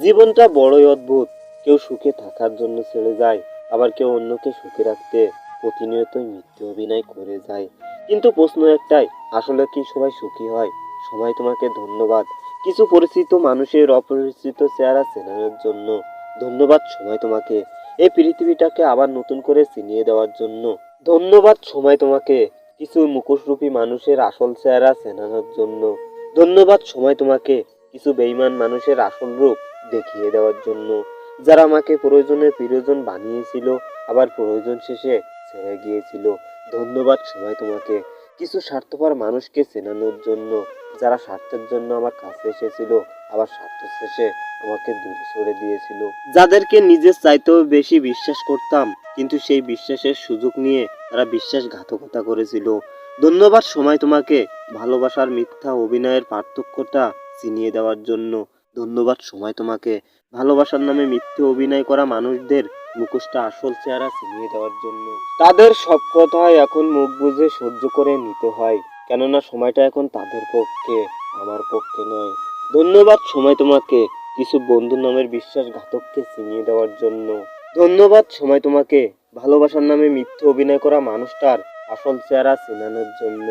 জীবনটা বড়ই অদ্ভুত। কেউ সুখে থাকার জন্য ছেড়ে যায়, আবার কেউ অন্যকে সুখে রাখতে প্রতিনিয়তই মিথ্যে অভিনয় করে যায়। কিন্তু প্রশ্ন একটাই, আসলে কি সবাই সুখী হয়? সবাই তোমাকে ধন্যবাদ। কিছু পরিচিত মানুষের অপরিচিত চেহারা চেনানোর জন্য ধন্যবাদ সময় তোমাকে। এই পৃথিবীটাকে আবার নতুন করে চিনিয়ে দেওয়ার জন্য ধন্যবাদ সময় তোমাকে। কিছু মুখোশরূপী মানুষের আসল চেহারা চেনানোর জন্য ধন্যবাদ সময় তোমাকে। কিছু বেইমান মানুষের আসল রূপ দেখিয়ে দেওয়ার জন্য। যারা আমাকে প্রয়োজনে প্রিয়জন বানিয়েছিল, আবার প্রয়োজন শেষে ছেড়ে গিয়েছিল। ধন্যবাদ সময় তোমাকে। কিছু স্বার্থপর মানুষকে চেনানোর জন্য, যারা স্বার্থের জন্য আমার কাছে এসেছিল, আবার স্বার্থ শেষে আমাকে দূরে সরে দিয়েছিল। যাদেরকে নিজের চাইতেও বেশি বিশ্বাস করতাম, কিন্তু সেই বিশ্বাসের সুযোগ নিয়ে তারা বিশ্বাসঘাতকতা করেছিল। ধন্যবাদ সময় তোমাকে ভালোবাসার মিথ্যা অভিনয়ের পার্থক্যটা চিনিয়ে দেওয়ার জন্য। ধন্যবাদ, সময় তোমাকে। ভালোবাসার নামে মিথ্যে অভিনয় করা মানুষদের মুখোশটা আসল চেহারা চিনিয়ে দেওয়ার জন্য। তাদের সব কথাই এখন মুখ বুঝে সহ্য করে নিতে হয়, কেননা সময়টা এখন তাদের পক্ষে, আমার পক্ষে নয়। ধন্যবাদ, সময় তোমাকে কিছু বন্ধু নামের বিশ্বাসঘাতককে চিনিয়ে দেওয়ার জন্য। ধন্যবাদ, সময় তোমাকে ভালোবাসার নামে মিথ্যে অভিনয় করা মানুষটার আসল চেহারা চেনানোর জন্য।